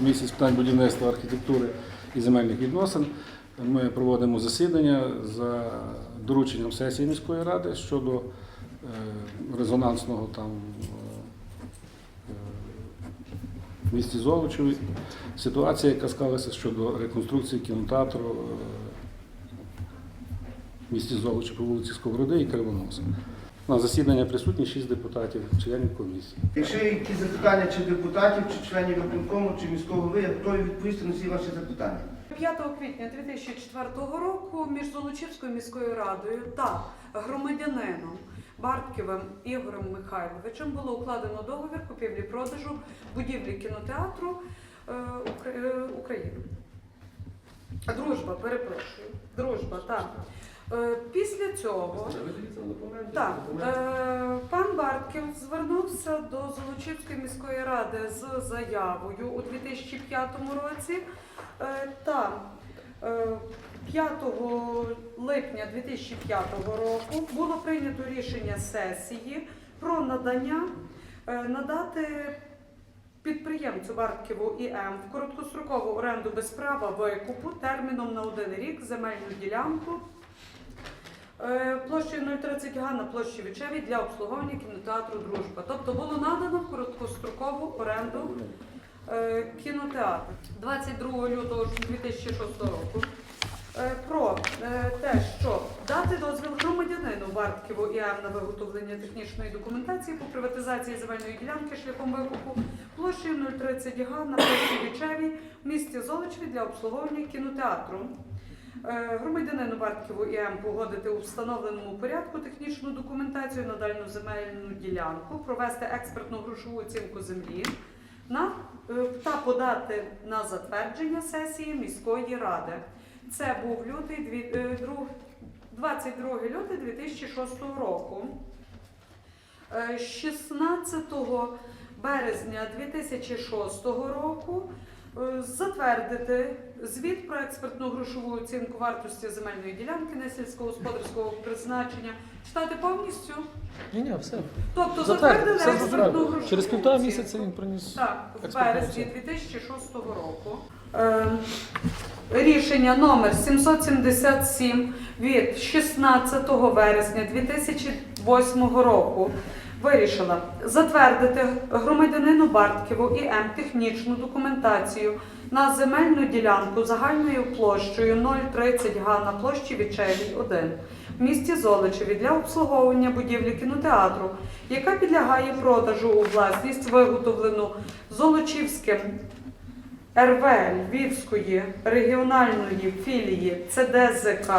комісії з питань будівництва, архітектури і земельних відносин. Ми проводимо засідання за дорученням сесії міської ради щодо е, резонансного там е, в місті Золочеві. Ситуація, яка склалася щодо реконструкції кінотеатру е, в місті Золочі по вулиці Сковороди і Кривоноса. На засідання присутні шість депутатів, членів комісії. Якщо є якісь запитання чи депутатів, чи членів виконкому, чи міського голови, я готовий відповісти на всі ваші запитання. 5 квітня 2004 року між Золочівською міською радою та громадянином Бартківим Ігорем Михайловичем було укладено договір купівлі-продажу будівлі кінотеатру е, е, України. Дружба, перепрошую. Дружба, так. Е, Після цього так, е, пан Бартків звернувся до Золочівської міської ради з заявою у 2005 році. Е, та е, 5 липня 2005 року було прийнято рішення сесії про надання надати підприємцю Бартківу ІМ в короткострокову оренду без права викупу терміном на один рік земельну ділянку площею 030 га на площі Вічеві для обслуговування кінотеатру Дружба. Тобто було надано короткострокову оренду е, кінотеатру 22 лютого 2006 року. е, Про е, те, що дати дозвіл громадянину Бартківу ІМ на виготовлення технічної документації по приватизації земельної ділянки шляхом викупу площею 030 га на площі Вічеві в місті Золочеві для обслуговування кінотеатру. Е, Громадянину Бартківу ІМ погодити у встановленому порядку технічну документацію на дальну земельну ділянку, провести експертну грошову оцінку землі на, е, та подати на затвердження сесії міської ради. Це був лютий, дві- е, друг- 22 лютий 2006 року. Е, 16 березня 2006 року затвердити звіт про експертну грошову оцінку вартості земельної ділянки на сільськогосподарського призначення. Читати повністю? Ні, ні, все. Тобто затвердили все експертну грошову Через півтора оцінку. місяця він приніс. Так, в експертну березні оцінку. 2006 року. Е, рішення номер 777 від 16 вересня 2008 року вирішила затвердити громадянину Бартківу і М технічну документацію на земельну ділянку загальною площею 030 га на площі Вічевій 1 в місті Золочеві для обслуговування будівлі кінотеатру, яка підлягає продажу у власність виготовлену Золочівським РВ Львівської регіональної філії ЦДЗК.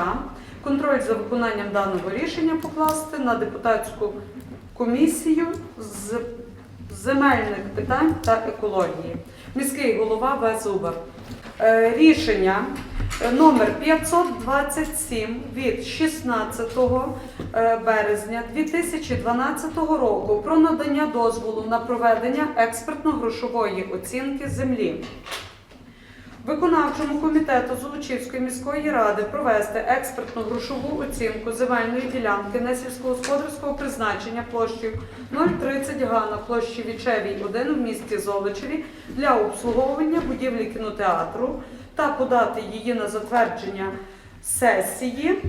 Контроль за виконанням даного рішення покласти на депутатську комісію з земельних питань та екології. Міський голова В. Зубар. Е, Рішення номер 527 від 16 е, березня 2012 року про надання дозволу на проведення експертно-грошової оцінки землі. Виконавчому комітету Золочівської міської ради провести експертну грошову оцінку земельної ділянки на сільськогосподарського призначення площею 030 га на площі Вічевій 1 в місті Золочеві для обслуговування будівлі кінотеатру та подати її на затвердження сесії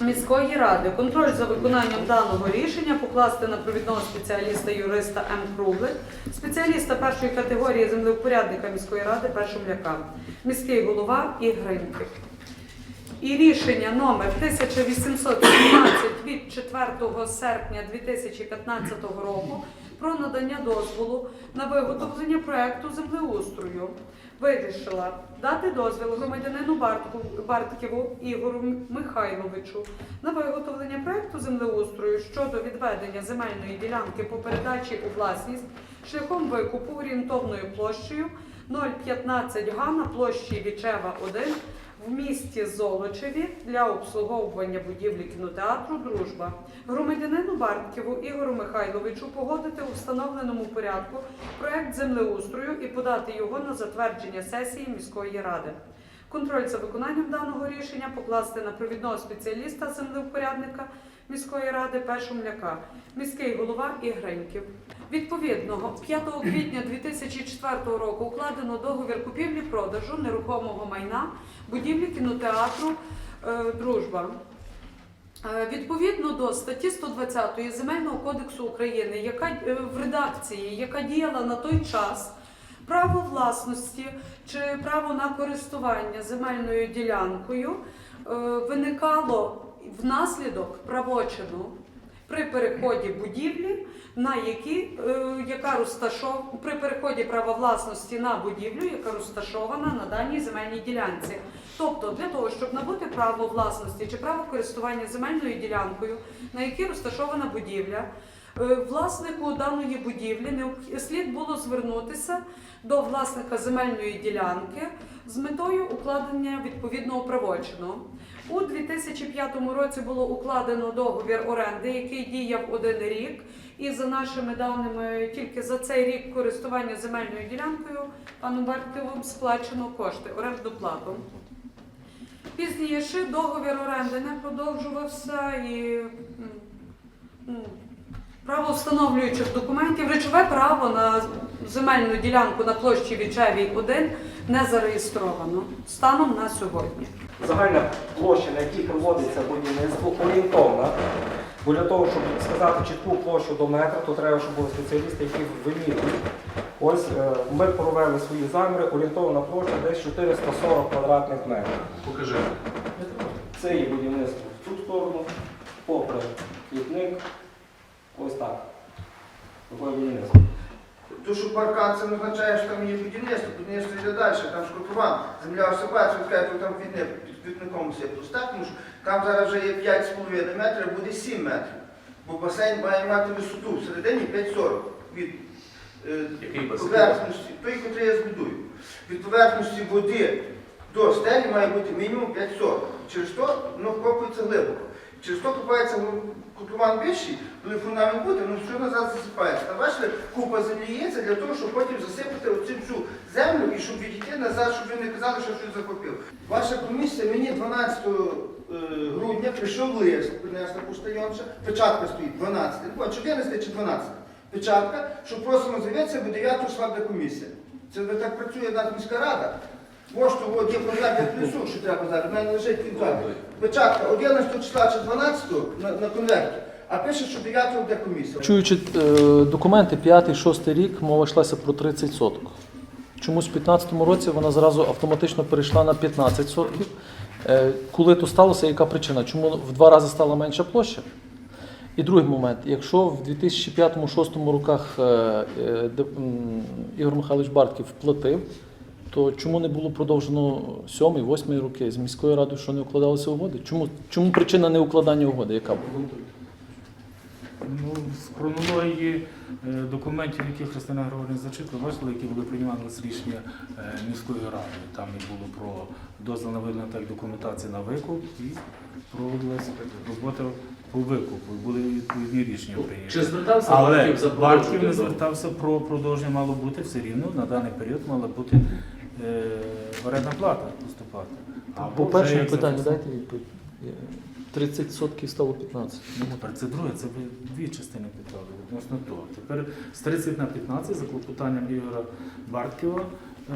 міської ради. Контроль за виконанням даного рішення покласти на провідного спеціаліста юриста М. Круглик, спеціаліста першої категорії землевпорядника міської ради Першомляка, міський голова і Гриньків. І рішення номер 1817 від 4 серпня 2015 року про надання дозволу на виготовлення проекту землеустрою вирішила дати дозвіл громадянину Бартківу Ігору Михайловичу на виготовлення проекту землеустрою щодо відведення земельної ділянки по передачі у власність шляхом викупу орієнтовною площею 0,15 га на площі Вічева 1 в місті Золочеві для обслуговування будівлі кінотеатру Дружба громадянину Бартківу Ігору Михайловичу погодити у встановленому порядку проект землеустрою і подати його на затвердження сесії міської ради. Контроль за виконанням даного рішення покласти на провідного спеціаліста землевпорядника міської ради Пешумляка, міський голова і Гриньків. Відповідно, 5 квітня 2004 року укладено договір купівлі-продажу нерухомого майна будівлі кінотеатру е, Дружба. Е, Відповідно до статті 120 Земельного кодексу України, яка е, в редакції, яка діяла на той час, право власності чи право на користування земельною ділянкою виникало внаслідок правочину при переході будівлі, на які, е, яка розташов... при переході права власності на будівлю, яка розташована на даній земельній ділянці. Тобто для того, щоб набути право власності чи право користування земельною ділянкою, на якій розташована будівля, е, власнику даної будівлі необх- слід було звернутися до власника земельної ділянки з метою укладення відповідного правочину. У 2005 році було укладено договір оренди, який діяв один рік. І за нашими даними, тільки за цей рік користування земельною ділянкою паном Бартковим сплачено кошти, орендну плату. Пізніше договір оренди не продовжувався і м, м, право встановлюючих документів, речове право на земельну ділянку на площі Вічевій 1 не зареєстровано станом на сьогодні. Загальна площа, на якій проводиться будівництво, орієнтовна. Бо для того, щоб сказати чітку площу до метра, то треба, щоб були спеціалісти, які вимірюють. Ось е, ми провели свої заміри, орієнтовна площа десь 440 квадратних метрів. Покажи. Це є будівництво в цю сторону, попри квітник. Ось так. Таке будівництво. То, що паркан, це не означає, що там є будівництво, будівництво йде далі, там шкотуван. Земля скаже, що там квітник, під квітником все пусте, тому що там зараз вже є 5,5 метрів, буде 7 метрів. Бо басейн має мати висоту всередині 5,40 від е, Який басейн? поверхності, той, який я збудую. Від поверхності води до стелі має бути мінімум 5,40. Через то воно копується глибоко. Через то копається котлован вищий, коли фундамент буде, ну все назад засипається. Там бачите, купа землі є, це для того, щоб потім засипати оцю всю землю і щоб відійти назад, щоб ви не казали, що щось захопив. Ваша комісія мені 12 е, грудня прийшов лист, принесла поштайонша, печатка стоїть 12, ну, чи 11 чи 12. Печатка, що просимо з'явитися, бо 9 числа комісія. Це так працює наша міська рада. Пошту от є конверт, я принесу, що треба зараз. В мене лежить конверт. Печатка 11 числа чи 12 на, на конверті, а пише, що 9 буде комісія. Чуючи е, документи 5-6 рік, мова йшлася про 30 соток. Чомусь в 2015 році вона зразу автоматично перейшла на 15 сотків. Е, коли то сталося, яка причина? Чому в два рази стала менша площа? І другий момент, якщо в 2005-2006 роках е, е, Ігор Михайлович Бартків платив, то чому не було продовжено 7-8 роки з міською радою, що не укладалися угоди? Чому, чому причина не укладання угоди? Яка була? Ну, з хронології е, документів, які Христина Григорівна зачитувала, бачили, які були приймалися рішення е, міської ради. Там і було про дозвіл на виготовлення документації на викуп і проводилася робота по викупу. Були відповідні рішення прийняті. Чи звертався Але Барків не звертався про продовження мало бути все рівно. На даний період мала бути орендна плата поступати. Або По вже першому як питанню дайте відповідь. Е, 30 сотків стало 15. Ну, тепер це друге, це ви дві частини питали відносно того. Тепер з 30 на 15 за клопотанням Ігора Бартківа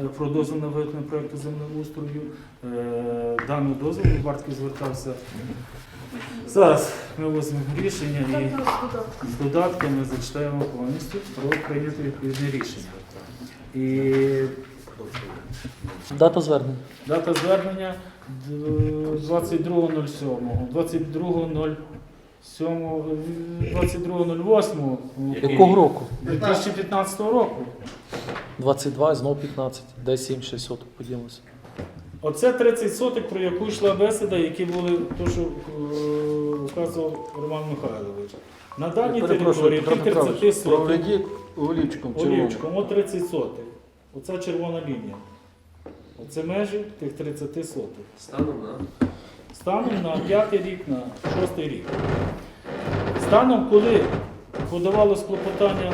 е, про дозвіл на виготовлення проєкту землеустрою. Е, Дану дозвіл Бартків звертався. Зараз ми візьмемо рішення і з додатками зачитаємо повністю про прийняти відповідне рішення. І Дата звернення. дата звернення 22.07. 22.07. 22.08. Якого року? 2015 року. 22, знову 15. Де 7, 6 соток поділося. Оце 30 соток, про яку йшла бесіда, які були то, що е, вказував Роман Михайлович. На даній території Петро 30 соток. Олівчиком. Олівчиком, от 30 соток. Оця червона лінія. Оце межі тих 30 соток. Станом на Станом на 5 рік, на 6 рік. Станом, коли подавалось клопотання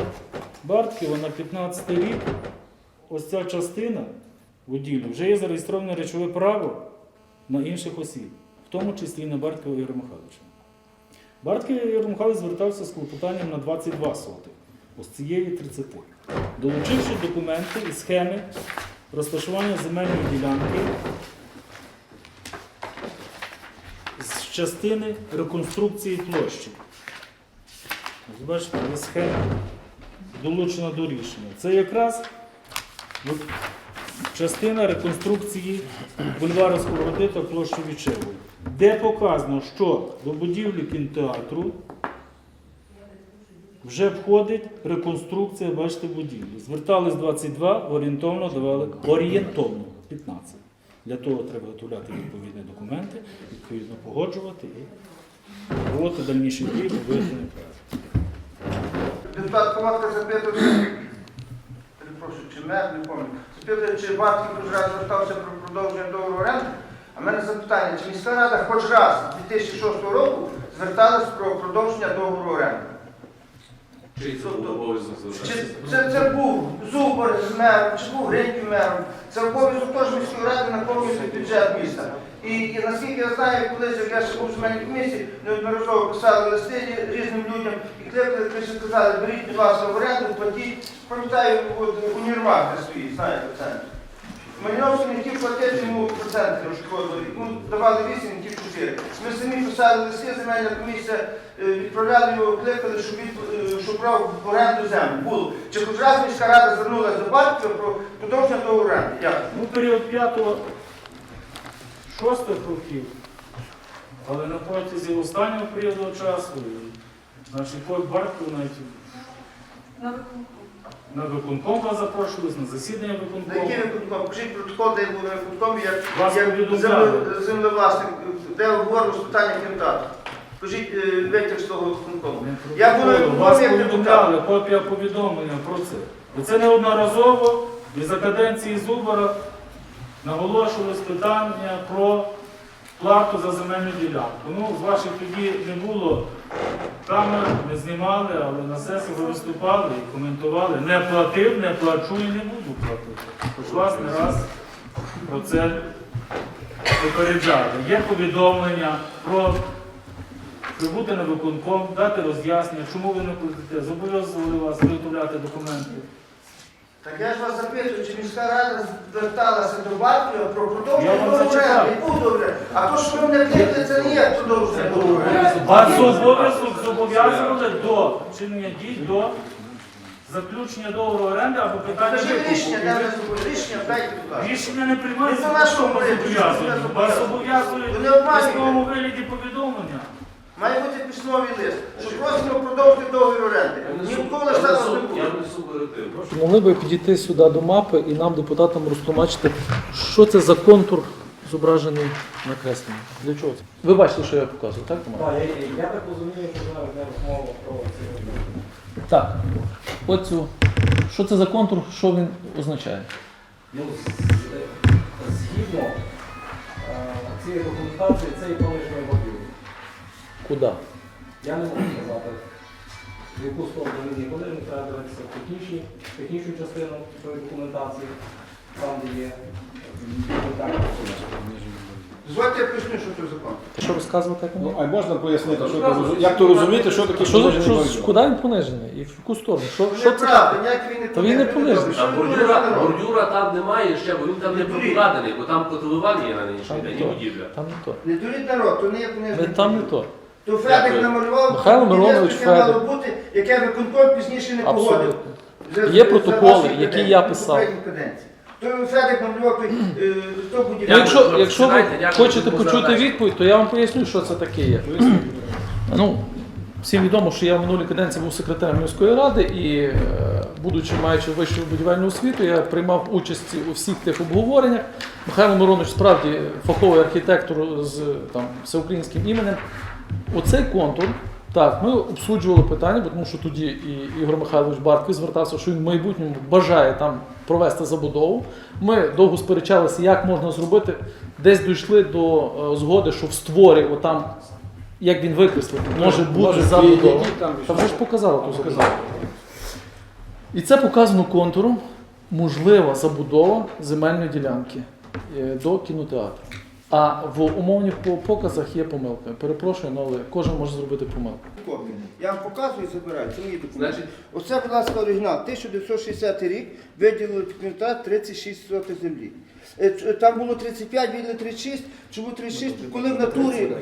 Бартківа на 15 рік, ось ця частина будівлі вже є зареєстроване речове право на інших осіб, в тому числі і на Барткова Ігоря Михайловича. Бартків Ігор Михайлович звертався з клопотанням на 22 сотих, ось цієї 30. Долучивши документи і схеми розташування земельної ділянки з частини реконструкції площі. Ось бачите, є схема долучена до рішення. Це якраз частина реконструкції бульвару Сковороди та площі Вічевої, де показано, що до будівлі кінотеатру вже входить реконструкція, бачите, будівлі. Звертались 22, орієнтовно давали орієнтовно 15. Для того треба готувати відповідні документи, відповідно погоджувати і проводити дальніші дії по проекту. Депутат Коватка запитує, перепрошую, чи мер, не пам'ятаю, запитує, чи Бартків хоч раз звертався про продовження договору оренди. А в мене запитання, чи міська рада хоч раз з 2006 року зверталась про продовження договору оренди? Чий це був обов'язок Чи це, це був Зубор з мером, чи був Гриньків мером? Це обов'язок теж міської ради наповнювати бюджет міста. І, і наскільки я знаю, колись як я ще був в мене комісії, неодноразово писали листи різним людям і кликали, що сказали, беріть, будь ласка, в оренду, платіть. Пам'ятаю, от свої, знаєте, центр. Маліновський не хотів платити йому проценти розходили. Йому давали 8, не хотів 4. Ми самі писали листи, земельна комісія е, відправляли його, кликали, щоб, він, е, щоб брав в оренду землю. Було. Чи хоч раз міська рада звернулася до батьків про продовження до оренди? Як? Ну, період 5-6 років, але на протязі останнього періоду часу, і наш Ікой Бартків навіть На виконком. вас запрошувались, на засідання На виконкому. який виконком? Покажіть протокол, де я був на виконкомі, як, Вас як повідомляли. земле- землевласник, де говорив з питання кінотеатру. Покажіть е, витяг з того виконкому. Я був на. Вас виконкомі як депутат. повідомляли, копія повідомлення про це. І це неодноразово і за каденції Зубара наголошувалось питання про плату за земельну ділянку. Ну, з ваших тоді не було камер, не знімали, але на сесії ви виступали і коментували. Не платив, не плачу і не буду платити. Хоч вас не раз про це попереджали. Є повідомлення про прибути на виконком, дати роз'яснення, чому ви не платите, зобов'язували вас виготовляти документи. Так я ж вас запитую, чи міська рада зверталася до Батькова про Я продовження вам зачитав. І добре. А то, що ви мене кликали, це не є продовження договору. Вас обов'язок зобов'язували до вчинення дій до заключення договору оренди або питання Покажіть рішення, де викупу. ви зробили рішення, дайте, будь ласка. Рішення не приймається, це говорити, зобов'язують. Вас зобов'язують Ви не в обманюєте. письмовому вигляді повідомлення. Має бути письмовий лист, що просимо продовжити договір оренди. Ніколи ж так не буде. Могли би підійти сюди до мапи і нам, депутатам, розтлумачити, що це за контур зображений на кресленні. Для чого це? Ви бачите, що я показую, так? Тамара? Так, я, я так розумію, що зараз йде розмова про ці. Так. Оцю. Що це за контур, що він означає? Ну, з- згідно е, цієї документації, це і колишньої будівлі. Куди? Я не можу сказати, в яку сторону він є колишній, треба дивитися в технічні, технічну частину цієї документації, там, де є м, Дозвольте, я поясню, що це закон. Що розказувати? як Ну, а можна пояснити, що це розу- як то розуміти, що таке Що, понижений що, куди він понижений? І в яку сторону? Що, що це? Неправда, ніяк він не Та він не понижений. А бордюра, бордюра там немає ще, бо він там не прокладений, бо там котлування є на нинішній Там день не і то. будівля. Там не то. Не дуріть народ, то не є Не понижений. там не то. То Федик намалював, Михайло Миронович яке мало Федик. бути, яке виконком пізніше не погодив. Абсолютно. За- Є за протоколи, які каденції, я за писав. каденції. То Федик намалював той, е, то будівництво. Ну, якщо, якщо ви дякую, хочете почути відповідь, то я вам поясню, що це таке є. Ну, всім відомо, що я в минулій каденції був секретарем міської ради і, е, будучи маючи вищу будівельну освіту, я приймав участь у всіх тих обговореннях. Михайло Миронович справді фаховий архітектор з там, всеукраїнським іменем. Оцей контур. Так, ми обсуджували питання, тому що тоді і Ігор Михайлович Бартків звертався, що він в майбутньому бажає там провести забудову. Ми довго сперечалися, як можна зробити. Десь дійшли до е, згоди, що в створі, отам, як він викреслив, може бути забудова. там Та вже ж показали ту забудову. І це показано контуром можлива забудова земельної ділянки е, до кінотеатру. А в умовних показах є помилки. Перепрошую, ну, але кожен може зробити помилку. Копії. Я вам показую і забираю. Це мої документи. Значить, Оце, будь ласка, оригінал. 1960 рік виділили комітет 36 сотих землі. Е, ч- Там було 35, виділили 36. Чому 36? Коли в натурі,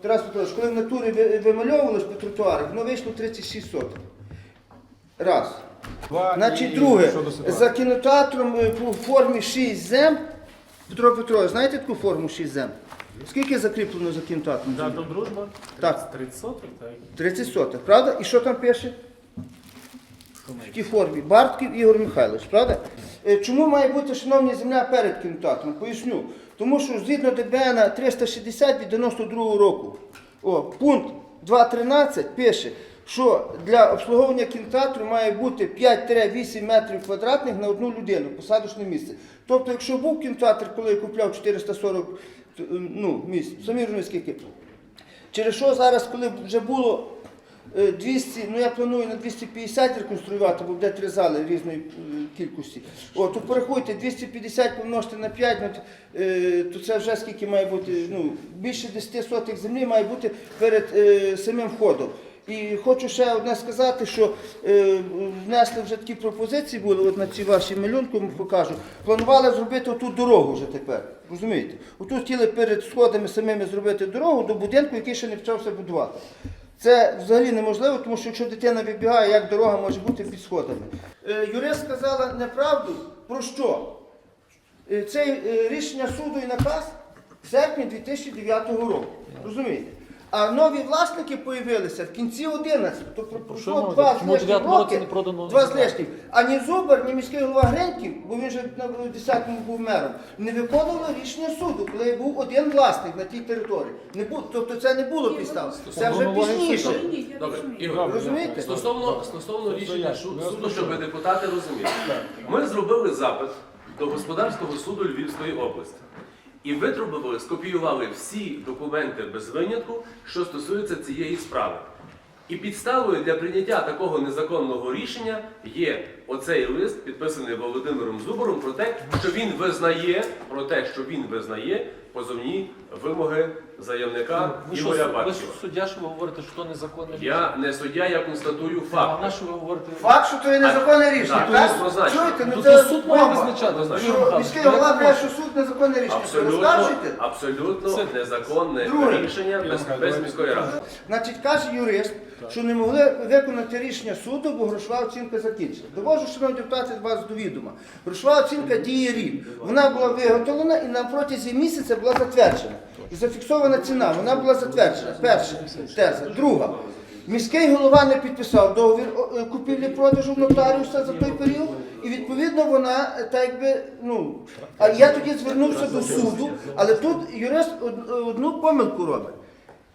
Тарас Петрович, коли в натурі ви- вимальовувалось по тротуарах, воно вийшло 36 сотих. Раз. Значить, друге, за кінотеатром е, по формі 6 зем. Петро Петрович, знаєте таку форму 6 зем? Скільки закріплено за кінотеатром? Да, до дружба? Так. 30 соток, так. 30 сотих, правда? І що там пише? В тій формі. Бартків Ігор Михайлович, правда? Е, Чому має бути шановні земля перед кінотеатром? Поясню. Тому що згідно ДБН 360 від 92 року, о, пункт 2.13 пише, що для обслуговування кінотеатру має бути 5-8 метрів квадратних на одну людину, посадочне місце. Тобто, якщо був кінотеатр, коли я купляв 440 ну, місць, самі розумієте скільки. Через що зараз, коли вже було е, 200, ну я планую на 250 реконструювати, бо буде три зали різної е, кількості. О, то порахуйте, 250 помножити на 5, ну, е, то це вже скільки має бути, ну, більше 10 сотих землі має бути перед е, самим входом. І хочу ще одне сказати, що е, внесли вже такі пропозиції були, от на ці ваші малюнки вам покажу. Планували зробити оту дорогу вже тепер. Розумієте? Отут хотіли перед сходами самими зробити дорогу до будинку, який ще не почався будувати. Це взагалі неможливо, тому що якщо дитина вибігає, як дорога може бути під сходами. Е, юрист сказала неправду про що? Е, Це е, рішення суду і наказ в серпні 2009 року. Розумієте? А нові власники появилися в кінці 11, тобто що пройшло два з Чому в лишнім 9 році роки, два з лишнім. А ні Зубар, ні міський голова Греньків, бо він же на 10-му був мером, не виконували рішення суду, коли був один власник на тій території. Не бу- тобто це не було підстав. Це вже пізніше. Добре. Ігор, Розумієте? стосовно, стосовно рішення суду, щоб депутати розуміли. Ми зробили запит до господарського суду Львівської області. І витрубували, скопіювали всі документи без винятку, що стосуються цієї справи. І підставою для прийняття такого незаконного рішення є оцей лист, підписаний Володимиром Зубором, про те, що він визнає, про те, що він визнає позовні вимоги заявника Ви що, Ігоря ви Батькова. суддя, що ви говорите, що то незаконне Я не суддя, я констатую А факт. на що ви говорите? Факт, що то є незаконне рішення. Так, Так? однозначно. Чуєте, ну Ну, це суд має бомба. визначати. Однозначно. Що міський голова каже, що суд незаконне рішення. Що Абсолютно, абсолютно незаконне Друге. рішення без, без міської ради. Значить, каже юрист, що не могли виконати рішення суду, бо грошова оцінка закінчена. Довожу, шановні депутати, вас до відома. Грошова оцінка діє рік. Вона була виготовлена і на протязі місяця була затверджена. І зафіксована ціна, вона була затверджена. Перша теза. Друга. Міський голова не підписав договір е, купівлі-продажу нотаріуса за той період, і відповідно вона е, так якби, ну. А я тоді звернувся до суду, але тут юрист одну помилку робить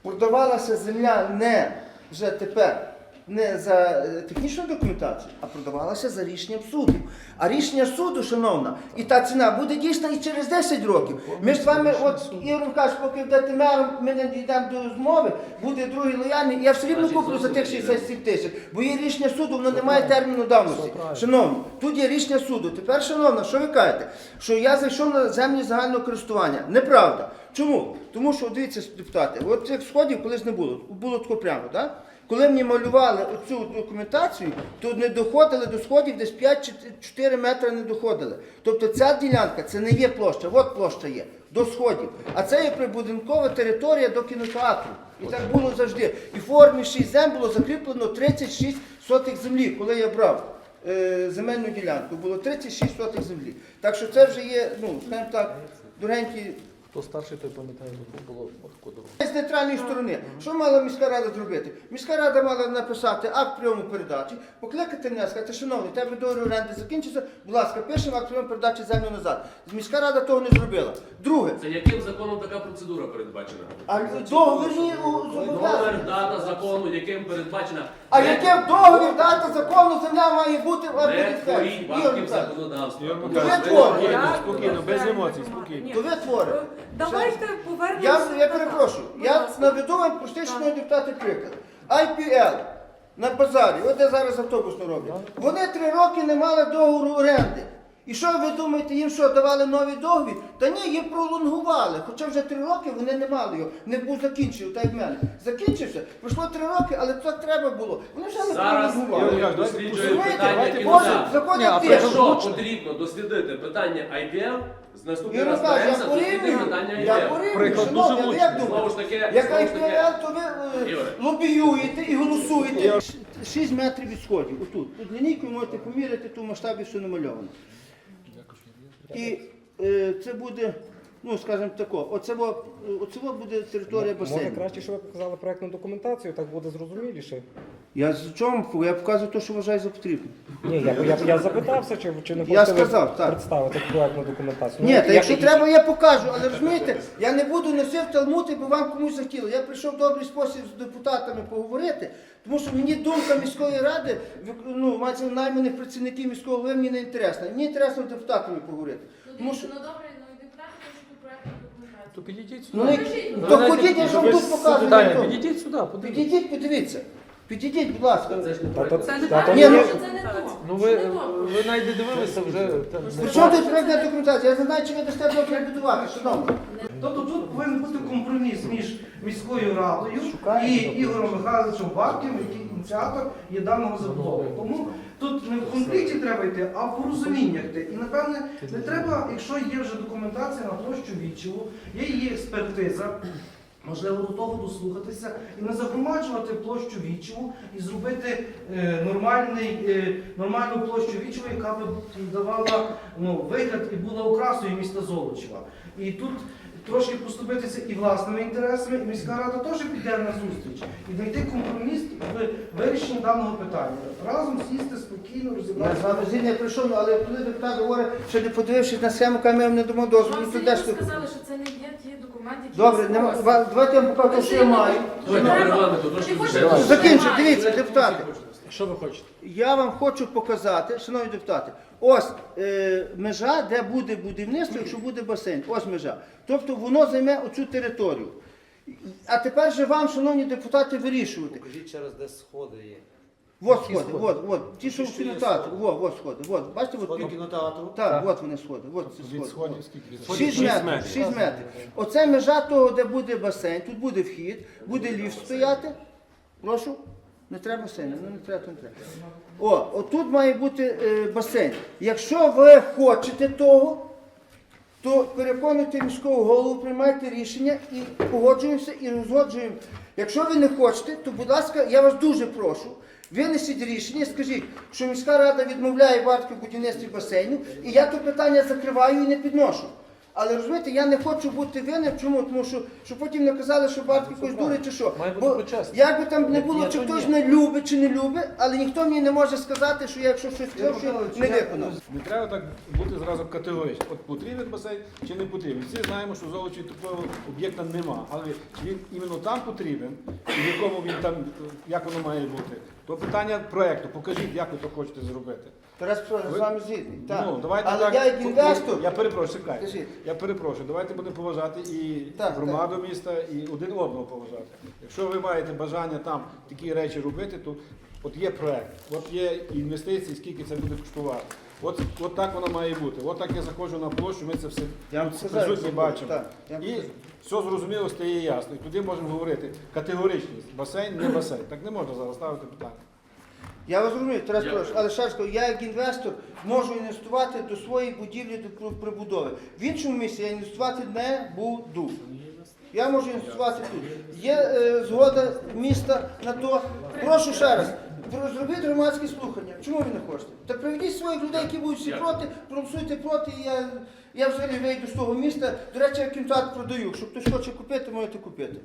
продавалася земля не вже тепер не за е, технічну документацію, а продавалася за рішенням суду. А рішення суду, шановна, і та ціна буде дійсна і через 10 років. Ми ж з вами, от Ігор каже, поки вдати мером, ми не дійдемо до змови, буде другий лояльний, я все рівно куплю за тих 67 тисяч, бо є рішення суду, воно не має терміну давності. Шановні, тут є рішення суду. Тепер, шановна, що ви кажете? Що я зайшов на землі загального користування. Неправда. Чому? Тому що, дивіться, депутати, от цих сходів колись не було. Було тако прямо, так? Коли мені малювали оцю документацію, то не доходили до сходів, десь 5-4 метри не доходили. Тобто ця ділянка це не є площа, от площа є, до сходів. А це є прибудинкова територія до кінотеатру. І так було завжди. І в формі 6 зем було закріплено 36 сотих землі, коли я брав е, земельну ділянку. Було 36 сотих землі. Так що це вже є, ну, скажімо так, доренькі Хто старший, той пам'ятає, бо було отаку дорогу. з нейтральної сторони. Що мала міська рада зробити? Міська рада мала написати акт прийому передачі, покликати мене, сказати, шановний, тебе договір оренди закінчиться, будь ласка, пишемо акт прийому передачі землю назад. Міська рада того не зробила. Друге, Це яким законом така процедура передбачена? а договір ні Номер, дата закону, яким передбачена. А Не- яке в договір дата закону земля має бути в Не арбітрі? творіть банків законодавства. Ігор Ви творите. Спокійно, без емоцій, спокійно. То ви творите. Давайте повернемося. Я, я перепрошую, я наведу вам простий шановні депутати приклад. IPL на базарі, от де зараз автобусно роблять. Вони три роки не мали договору оренди. І що ви думаєте, їм що, давали новий договір? Та ні, їх пролонгували. Хоча вже три роки вони не мали його, не був закінчив, так як в мене. Закінчився, пройшло три роки, але так треба було. Вони вже не Зараз пролонгували. Ігор досліджує Розумієте? питання Може, кінця. заходить Ні, а тиждень. Якщо потрібно дослідити питання IPL, з наступний Юрій раз Михайлович, я дослідити порівнюю, питання я IPL. порівнюю, Приклад шановні, дуже ви як влучний. думаєте? Ж таки, Яка знову ж таки, ІПЛ, то ви е, Ігоре. лобіюєте і голосуєте. 6 метрів від сходів, отут. Тут лінійкою можете поміряти, тут в масштабі все намальовано. І е, це буде, ну скажімо тако, оце, во- оце во буде територія Може басейну. краще, щоб ви показали проектну документацію, так буде зрозуміліше. Я з чому? Я показую те, що вважаю за потрібне. Ні, я, я, я запитався, чи, чи не Я хочете ви сказав, так. представити проектну документацію. Ні, Ну, та я- якщо треба, я покажу, але розумієте, я не буду носив талмути, бо вам комусь захотіло. Я прийшов в добрий спосіб з депутатами поговорити, тому що мені думка міської ради, ну, мається найманих працівників міського голови, мені не інтересна. Мені інтересно з депутатами поговорити. Ну, Тому що, ну добре, ну документацію. То підійдіть ну, сюди. то ходіть, я ж вам тут. Таня, на підійдіть сюди, подивіться. Підійдіть, подивіться. Підійдіть, будь ласка. Це ж не Та, проект. Це не так. Ні, ну, Що це не то? Ну Що ви, не то? ви навіть не дивилися вже. там, При чому тут проєктна документація? Я не знаю, чи ви дасте дозвіл будувати, шановні. Тобто тут повинен бути компроміс між міською радою Шукаємо і. Ігорем Михайловичем Бабким, який ініціатор є даного забудови. Тому тут не в конфлікті треба йти, а в порозуміннях йти. І напевне не треба, якщо є вже документація на площу Вічеву, є її експертиза. Можливо, до того дослухатися і не загромаджувати площу Вічеву і зробити е, нормальний, е, нормальну площу Вічеву, яка б давала ну, вигляд і була окрасою міста Золочева. І тут трошки поступитися і власними інтересами, і міська рада теж піде на зустріч і знайти компроміс в вирішенні даного питання. Разом сісти спокійно, Я розібратися. з вами згідно я прийшов, але коли депутат говорить, що не подивившись на схему, камер не дамо дозволу, Вам сказали, що це не є Добре, нема, зараз. ва- давайте я вам покажу, що я маю. Давайте регламенту трошки Закінчу, дивіться, депутати. Що ви хочете? Я вам хочу показати, шановні депутати, ось е, межа, де буде будівництво, якщо буде басейн. Ось межа. Тобто воно займе оцю територію. А тепер же вам, шановні депутати, вирішувати. Покажіть через де сходи є. От сходи, от, от, ті, що в кінотеатрі, от, от сходи, от, бачите, от, під- кінотеатру. так, от вони сходи, от ці Від сходи. сходів скільки? 6 метрів, 6 метрів. Оце межа того, де буде басейн, тут буде вхід, буде ліфт стояти. Прошу. Не треба басейну, ну не треба, то не треба. О, отут має бути е, басейн. Якщо ви хочете того, то переконуйте міського голову, приймайте рішення і погоджуємося і розгоджуємо. Якщо ви не хочете, то будь ласка, я вас дуже прошу. Винесіть рішення, скажіть, що міська рада відмовляє вартки в будівництві басейну, і я то питання закриваю і не підношу. Але розумієте, я не хочу бути винним. Чому? Тому що, що потім не казали, що Бартки якось дурить чи що. Має бути Бо почесно. як би там не було, чи хтось не любить чи не любить, але ніхто мені не може сказати, що я якщо щось сказав, що не виконав. Не треба так бути зразу категорично. От потрібен басейн чи не потрібен. Всі знаємо, що Золочі такого об'єкта нема. Але чи він іменно там потрібен, і в якому він там, як воно має бути, то питання проекту. Покажіть, як ви то хочете зробити. Тарас Петрович, з вами згідний. Так. Ну, давайте Але так. я як інвестор. Я перепрошую, чекайте. Скажіть. Я перепрошую, давайте будемо поважати і Так, громаду міста, і один одного поважати. Якщо ви маєте бажання там такі речі робити, то от є проект, от є інвестиції, скільки це буде коштувати. От, от так воно має бути. От так я заходжу на площу, ми це все Я вам сказав, присутні бачимо. так, я вам І сказав. все зрозуміло стає ясно. І тоді можемо говорити категоричність. Басейн, не басейн. Так не можна зараз ставити питання. Я вас розумію, Тарас. Петрович, але ще раз кажу, я як інвестор можу інвестувати до своєї будівлі до прибудови. В іншому місці я інвестувати не буду. Я можу інвестувати тут. Є е, згода міста на то. Прошу ще раз. Зробіть громадські слухання. Чому ви не хочете? Та приведіть своїх людей, які будуть всі проти, проголосуйте проти, і я, я взагалі вийду з того міста. До речі, я кінтат продаю. Якщо хтось хоче купити, можете купити.